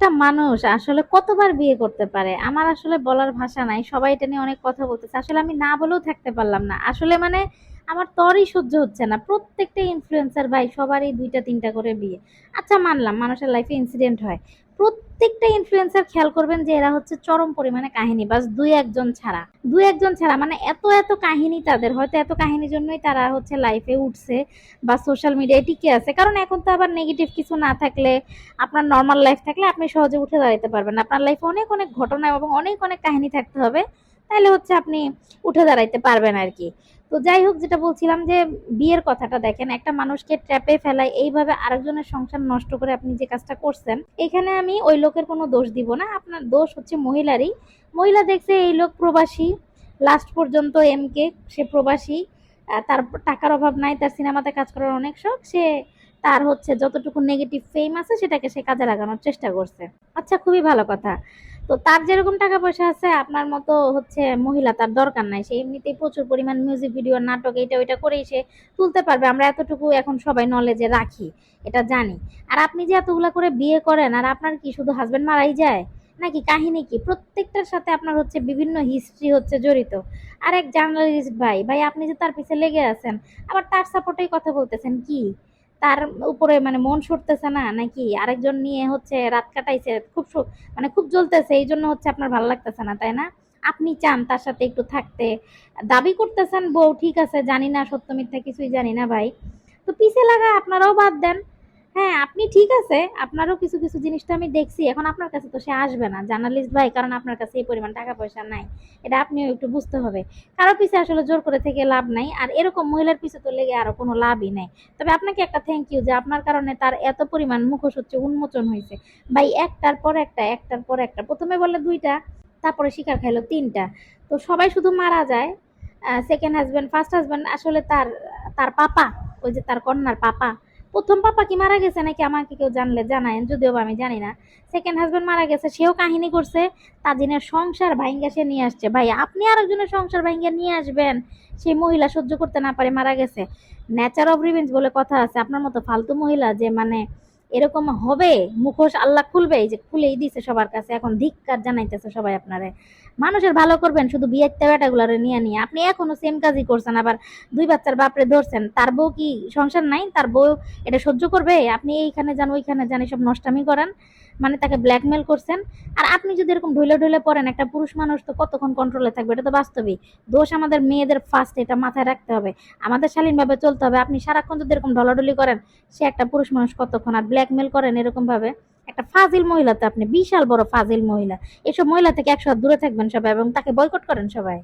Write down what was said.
একটা মানুষ আসলে কতবার বিয়ে করতে পারে? আমার আসলে বলার ভাষা নাই। সবাই এটা নিয়ে অনেক কথা বলতেছে। আসলে আমি না বলেও থাকতে পারলাম না। আসলে মানে আমার তরই সহ্য হচ্ছে না। প্রত্যেকটা ইনফ্লুয়েন্সার ভাই সবারই দুইটা, তিনটা করে বিয়ে। আচ্ছা মানলাম। মানুষের লাইফে ইনসিডেন্ট হয়। প্রত্যেকটা ইনফ্লুয়েন্সার খেয়াল করবেন যে এরা হচ্ছে চরম পরিমাণে কাহিনী, বাস দুই একজন ছাড়া। দুই একজন ছাড়া মানে এত এত কাহিনী তাদের, হয়তো এত কাহিনীর জন্যই তারা হচ্ছে লাইফে উঠছে বা সোশ্যাল মিডিয়ায় টিকে আছে। কারণ এখন তো আবার নেগেটিভ কিছু না থাকলে, আপনার নর্মাল লাইফ থাকলে আপনি সহজে উঠে দাঁড়াতে পারবেন আপনার লাইফে অনেক অনেক ঘটনা এবং অনেক অনেক কাহিনী থাকতে হবে। তাহলে হচ্ছে আপনি উঠে দাঁড়াইতে পারবেন আর কি তো যাই হোক, যেটা বলছিলাম যে বিয়ের কথাটা দেখেন, একটা মানুষকে ট্র্যাপে ফেলায়, এইভাবে আরেকজনের সংসার নষ্ট করে আপনি যে কাজটা করছেন, এখানে আমি ওই লোকের কোনো দোষ দিব না। আপনার দোষ হচ্ছে মহিলারই। মহিলা দেখছে এই লোক প্রবাসী লাস্ট পর্যন্ত এম কে সে প্রবাসী তার টাকার অভাব নাই, তার সিনেমাতে কাজ করার অনেক শখ, সে তার হচ্ছে যতটুকু নেগেটিভ ফেম আছে, সেটাকে সে কাজে লাগানোর চেষ্টা করছে। আচ্ছা খুবই ভালো কথা। তো তার যেরকম টাকা পয়সা আছে, আপনার মতো হচ্ছে মহিলা তার দরকার নাই। সে এমনিতেই প্রচুর পরিমাণ মিউজিক ভিডিও নাটক এটা ওইটা করেই সে তুলতে পারবে। আমরা এতটুকু এখন সবাই নলেজে রাখি, এটা জানি। আর আপনি যে এতগুলো করে বিয়ে করেন, আর আপনার কি শুধু হাজব্যান্ড মারাই যায়? নাকি কাহিনী কি? প্রত্যেকটার সাথে আপনার হচ্ছে বিভিন্ন হিস্ট্রি হচ্ছে জড়িত। আর এক জার্নালিস্ট ভাই ভাই আপনি যে তার পিছে লেগে আছেন, আবার তার সাপোর্টেই কথা বলতেছেন, কি? তার উপরে মানে মন সরতেছে না, নাকি আরেকজন নিয়ে হচ্ছে রাত কাটাইছে, খুব মানে খুব জ্বলতেছে, এই জন্য হচ্ছে আপনার ভালো লাগতেছে না, তাই না? আপনি চান তার সাথে একটু থাকতে। দাবি করতেছেন, বউ ঠিক আছে, জানি না, সত্য মিথ্যা কিছুই জানি না ভাই। তো পিছে লাগা আপনারাও বাদ দেন। হ্যাঁ আপনি ঠিক আছে। আপনারও কিছু কিছু জিনিসটা আমি দেখছি। এখন আপনার কাছে তো সে আসবে না, জার্নালিস্ট ভাই, কারণ আপনার কাছে এই পরিমাণ টাকা পয়সা নাই। এটা আপনিও একটু বুঝতে হবে। কারও পিছে আসলে জোর করে থেকে লাভ নাই, আর এরকম মহিলার পিছে তো লেগে আরও কোনো লাভই নেই। তবে আপনাকে একটা থ্যাংক ইউ যে আপনার কারণে তার এত পরিমাণ মুখোশ হচ্ছে, উন্মোচন হয়েছে। ভাই, একটার পর একটা, একটার পর একটা। প্রথমে বলে দুইটা, তারপরে শিকার খাইলো তিনটা। তো সবাই শুধু মারা যায় সেকেন্ড হাজব্যান্ড ফার্স্ট হাজব্যান্ড আসলে তার তার পাপা, ওই যে তার কন্যার পাপা। প্রথম পাপা কি মারা গেছে নাকি আমাকে কেউ জানলে জানায়েন, যদিও আমি জানি না। সেকেন্ড হাজব্যান্ড মারা গেছে, সেও কাহিনী করছে, তাজিনের সংসার ভাইঙ্গা সে নিয়ে আসছে। ভাই, আপনি আরেকজনের সংসার ভাইঙ্গা নিয়ে আসবেন, সেই মহিলা সহ্য করতে না পারে মারা গেছে। নেচার অফ রিভেঞ্জ বলে কথা আছে, আপনার মতো ফালতু মহিলা যে মানে এরকম হবে, মুখোশ আল্লাহ খুলবে যে খুলেই দিছে সবার কাছে, এখন ধিক্কার জানাইতেছে সবাই আপনারে। মানুষের ভালো করবেন, শুধু বিয়ের তেবাটাগুলারে নিয়ে নিয়ে। আপনি এখনও সেম কাজই করছেন, আবার দুই বাচ্চার বাপরে ধরছেন, তার বউ কি সংসার নাই? তার বউ এটা সহ্য করবে? আপনি এইখানে যান, ওইখানে যান, এসব নষ্টামি করেন মানে তাকে ব্ল্যাকমেল করছেন। আর আপনি যদি এরকম ঢইলে ঢইলে পড়েন, একটা পুরুষ মানুষ তো কতক্ষণ কন্ট্রোলে থাকবে, এটা তো বাস্তবিক দোষ আমাদের মেয়েদের ফার্স্ট এটা মাথায় রাখতে হবে। আমাদের শালীনভাবে চলতে হবে। আপনি সারাক্ষণ যদি এরকম ঢলাঢলি করেন, সে একটা পুরুষ মানুষ কতক্ষণ আর ব্ল্যাকমেল করেন এরকম ভাবে। একটা ফাজিল মহিলাতে আপনি বিশাল বড় ফাজিল মহিলা। এসব মহিলা থেকে একশো দূরে থাকবেন সবাই এবং তাকে বয়কট করেন সবাই।